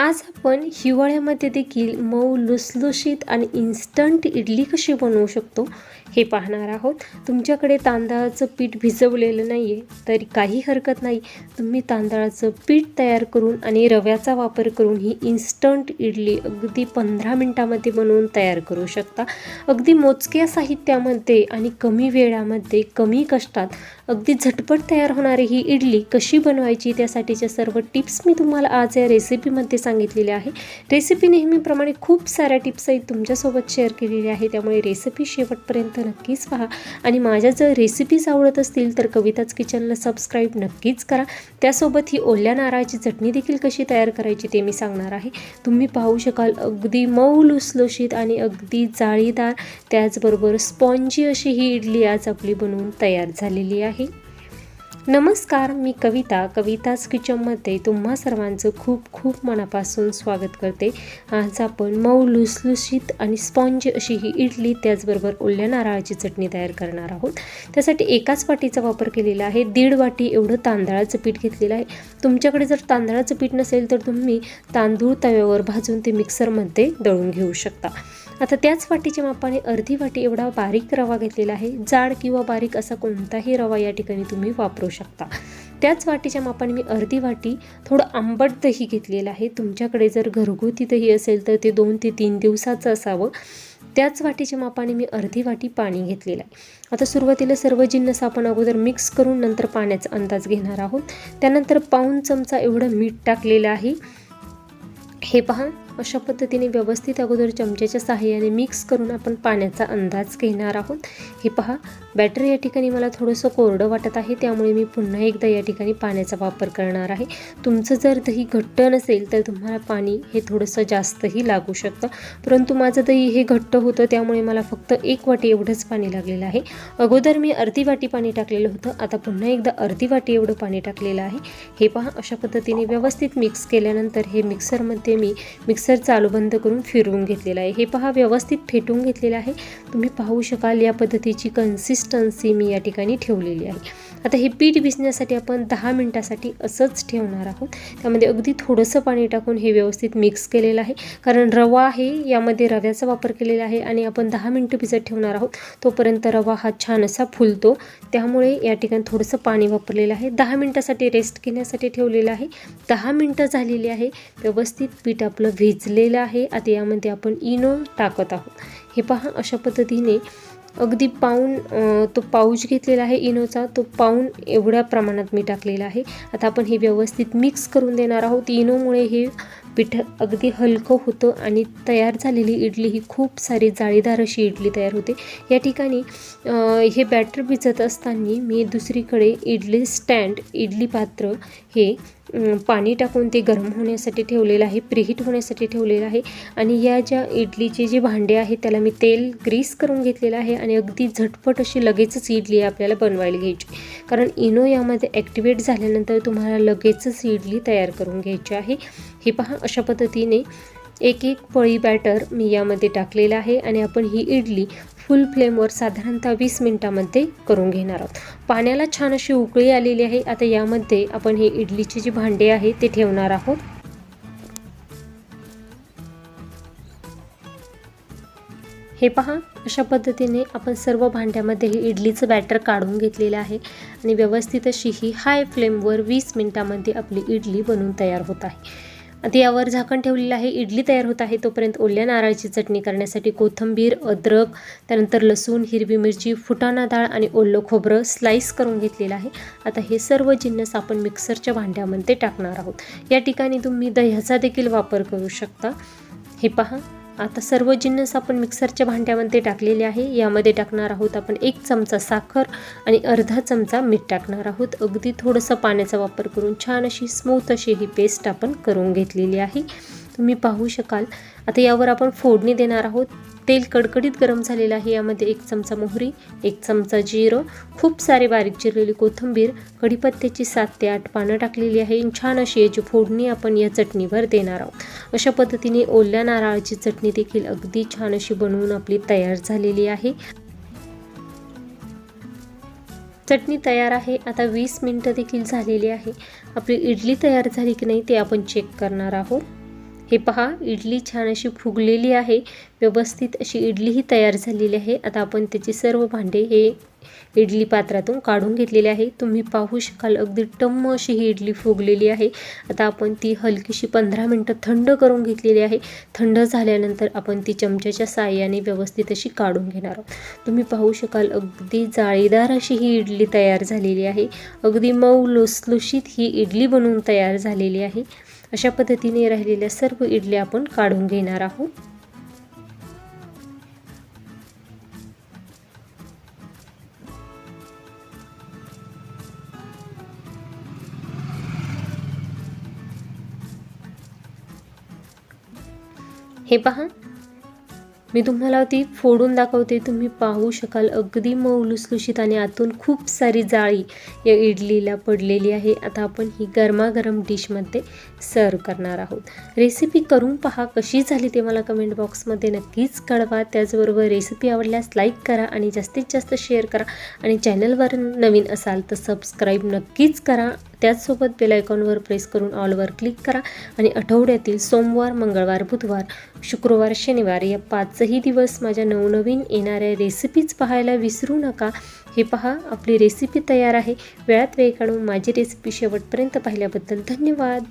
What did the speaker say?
आज आपण हिवाळ्यामध्ये देखील मऊ लुसलुशीत आणि इन्स्टंट इडली कशी बनवू शकतो हे पाहणार आहोत. तुमच्याकडे तांदळाचं पीठ भिजवलेलं नाही आहे तरी काही हरकत नाही. तुम्ही तांदळाचं पीठ तयार करून आणि रव्याचा वापर करून ही इन्स्टंट इडली अगदी पंधरा मिनटामध्ये बनवून तयार करू शकता. अगदी मोजक्या साहित्यामध्ये आणि कमी वेळामध्ये कमी कष्टात अगदी झटपट तयार होणारी ही इडली कशी बनवायची त्यासाठीच्या सर्व टिप्स मी तुम्हाला आज या रेसिपीमध्ये सांगितलेल्या आहे रेसिपी नेहमीप्रमाणे खूप साऱ्या टिप्स आहेत तुमच्यासोबत शेअर केलेल्या आहे त्यामुळे रेसिपी शेवटपर्यंत नक्कीच पहा. आणि माझ्या जर रेसिपीज आवडत असतील तर कविताच किचनला सबस्क्राईब नक्कीच करा. त्यासोबत ही ओल्या नारळाची चटणी देखील कशी तयार करायची ते मी सांगणार आहे. तुम्ही पाहू शकाल अगदी मऊ लुसलुशीत आणि अगदी जाळीदार. त्याचबरोबर स्पॉन्जी अशी ही इडली आज आपली बनवून तयार झालेली आहे. नमस्कार मी कविता. कविताज किचनमध्ये तुम्हा सर्वांचं खूप खूप मनापासून स्वागत करते. आज आपण मऊ लुसलुशीत आणि स्पॉन्ज अशी ही इडली त्याचबरोबर ओल्या नारळाची चटणी तयार करणार आहोत. त्यासाठी एकाच वाटीचा वापर केलेला आहे. दीड वाटी एवढं तांदळाचं पीठ घेतलेलं आहे. तुमच्याकडे जर तांदळाचं पीठ नसेल तर तुम्ही तांदूळ तव्यावर भाजून ते मिक्सरमध्ये दळून घेऊ शकता. आता त्याच वाटीच्या मापाने अर्धी वाटी एवढा बारीक रवा घेतलेला आहे. जाड किंवा बारीक असा कोणताही रवा या ठिकाणी तुम्ही वापरू शकता. त्याच वाटीच्या मापाने मी अर्धी वाटी थोडं आंबट दही घेतलेलं आहे. तुमच्याकडे जर घरगुती दही असेल तर ते दोन ते तीन दिवसाचं असावं. त्याच वाटीच्या मापाने मी अर्धी वाटी पाणी घेतलेलं आहे. आता सुरुवातीला सर्व जिन्नस आपण अगोदर मिक्स करून नंतर पाण्याचा अंदाज घेणार आहोत. त्यानंतर पाऊन चमचा एवढं मीठ टाकलेलं आहे. हे पहा. अशा पद्धतीने व्यवस्थित अगोदर चमच्याच्या सहाय्याने मिक्स करून आपण पाण्याचा अंदाज घेणार आहोत. हे पहा बॅटर या ठिकाणी मला थोडंसं कोरडं वाटत आहे त्यामुळे मी पुन्हा एकदा या ठिकाणी पाण्याचा वापर करणार आहे. तुमचं जर दही घट्ट नसेल तर तुम्हाला पाणी हे थोडंसं जास्तही लागू शकतं. परंतु माझं दही हे घट्ट होतं त्यामुळे मला फक्त एक वाटी एवढंच पाणी लागलेलं आहे. अगोदर मी अर्धी वाटी पाणी टाकलेलं होतं आता पुन्हा एकदा अर्धी वाटी एवढं पाणी टाकलेलं आहे. हे पहा अशा पद्धतीने व्यवस्थित मिक्स केल्यानंतर हे मिक्सरमध्ये मी मिक्सर चालू बंद करून फिरवून घेतलेलं आहे. हे पहा व्यवस्थित फेटून घेतलेलं आहे. तुम्ही पाहू शकाल या पद्धतीची कन्सिस्टन्सी मी या ठिकाणी ठेवलेली आहे. आता हे पीठ भिजण्यासाठी आपण दहा मिनटासाठी असंच ठेवणार आहोत. त्यामध्ये अगदी थोडंसं पाणी टाकून हे व्यवस्थित मिक्स केलेलं आहे. कारण रवा आहे यामध्ये रव्याचा वापर केलेला आहे आणि आपण दहा मिनटं भिजत ठेवणार आहोत. तोपर्यंत रवा हा छान असा फुलतो. त्यामुळे या ठिकाणी थोडंसं पाणी वापरलेलं आहे. दहा मिनटासाठी रेस्ट घेण्यासाठी ठेवलेलं आहे. दहा मिनटं झालेली आहे. व्यवस्थित पीठ आपलं भिजलेलं आहे. आता यामध्ये आपण इनो टाकत आहोत. हे पहा अशा पद्धतीने अगदी पाऊन तो पाऊच घेतलेला आहे इनोचा तो पाऊन एवढ्या प्रमाणात मी टाकलेला आहे. आता आपण हे व्यवस्थित मिक्स करून देणार आहोत. इनोमुळे हे पीठ अगदी हलकं होतं आणि तयार झालेली इडली ही खूप सारी जाळीदार अशी इडली तयार होते. या ठिकाणी हे बॅटर भिजत असताना मी दुसरीकडे इडली स्टँड इडली पात्र हे पाणी टाकून ते गरम होण्यासाठी ठेवलेलं आहे प्रिहीट होण्यासाठी ठेवलेलं आहे. आणि या ज्या इडलीचे जे भांडे आहेत त्याला मी तेल ग्रीस करून घेतलेलं आहे आणि अगदी झटपट अशी लगेचच इडली आपल्याला बनवायला घ्यायची. कारण इनो यामध्ये ॲक्टिवेट झाल्यानंतर तुम्हाला लगेचच इडली तयार करून घ्यायची आहे. हे पहा अशा पद्धतीने एक एक पळी बॅटर मी यामध्ये टाकलेलं आहे आणि आपण ही इडली फुल फ्लेमवर साधारणतः वीस मिनटामध्ये करून घेणार आहोत. पाण्याला छान अशी उकळी आलेली आहे. आता यामध्ये आपण हे इडलीचे जे भांडे आहे ते ठेवणार आहोत. हे पहा अशा पद्धतीने आपण सर्व भांड्यामध्ये हे इडलीचं बॅटर काढून घेतलेलं आहे आणि व्यवस्थित अशी ही हाय फ्लेमवर वीस मिनटामध्ये आपली इडली बनवून तयार होत आहे. आता यावर झाकण ठेवलेलं आहे. इडली तयार होत आहे. तोपर्यंत ओल्या नारळाची चटणी करण्यासाठी कोथिंबीर अद्रक त्यानंतर लसूण हिरवी मिरची फुटाणा डाळ आणि ओलं खोबरं स्लाईस करून घेतलेलं आहे. आता हे सर्व जिन्नस आपण मिक्सरच्या भांड्यामध्ये टाकणार आहोत. या ठिकाणी तुम्ही दह्याचा देखील वापर करू शकता. हे पहा. आता सर्व जिन्नस आपण मिक्सरच्या भांड्यामध्ये टाकलेले आहे. यामध्ये टाकणार आहोत आपण एक चमचा साखर आणि अर्धा चमचा मीठ टाकणार आहोत. अगदी थोडंसं पाण्याचा वापर करून छान अशी स्मूथ अशी ही पेस्ट आपण करून घेतलेली आहे. तुम्ही पाहू शकाल. आता यावर आपण फोडणी देणार आहोत. तेल कडकडीत गरम झालेलं आहे. यामध्ये एक चमचा मोहरी एक चमचा जिरं खूप सारे बारीक चिरलेली कोथिंबीर कढीपत्त्याची सात ते आठ पानं टाकलेली आहे. आणि छान अशी याची फोडणी आपण या चटणीवर देणार आहोत. अशा पद्धतीने ओल्या नारळाची चटणी देखील अगदी छान अशी बनवून आपली तयार झालेली आहे. चटणी तयार आहे. आता वीस मिनटं देखील झालेली आहे. आपली इडली तयार झाली की नाही ते आपण चेक करणार आहोत. हे पहा इडली छान अशी फुगलेली आहे. व्यवस्थित अशी इडलीही तयार झालेली आहे. आता आपण त्याचे सर्व भांडे हे इडली पात्रातून काढून घेतलेले आहे. तुम्ही पाहू शकाल अगदी टम्म अशी ही इडली फुगलेली आहे. आता आपण ती हलकीशी पंधरा मिनटं थंड करून घेतलेली आहे. थंड झाल्यानंतर आपण ती चमच्याच्या साह्याने व्यवस्थित अशी काढून घेणार आहोत. तुम्ही पाहू शकाल अगदी जाळीदार अशी ही इडली तयार झालेली आहे. अगदी मऊ लुसलुशीत ही इडली बनवून तयार झालेली आहे. अशा पद्धतीने राहिलेल्या सर्व इडल्या आपण काढून घेणार आहोत. हे पहा मी तुम्हाला ती फोडून दाखवते. तुम्ही पाहू शकाल अगदी मऊ लुसलुशीत आणि आतून खूप सारी जाळी या इडलीला पडलेली आहे. आता आपण ही गरमागरम डिशमध्ये सर्व करणार आहोत. रेसिपी करून पहा कशी झाली ते मला कमेंट बॉक्समध्ये नक्कीच कळवा. त्याचबरोबर रेसिपी आवडल्यास लाईक करा आणि जास्तीत जास्त शेअर करा. आणि चॅनलवर नवीन असाल तर सबस्क्राईब नक्कीच करा. त्याचसोबत बेल आयकॉनवर प्रेस करून ऑलवर क्लिक करा आणि आठवड्यातील सोमवार मंगळवार बुधवार शुक्रवार शनिवार या पाचही दिवस माझ्या नवनवीन येणाऱ्या रेसिपीज पाहायला विसरू नका. हे पहा आपली रेसिपी तयार आहे. वेळात वेळ काढून माझी रेसिपी शेवटपर्यंत पाहिल्याबद्दल धन्यवाद.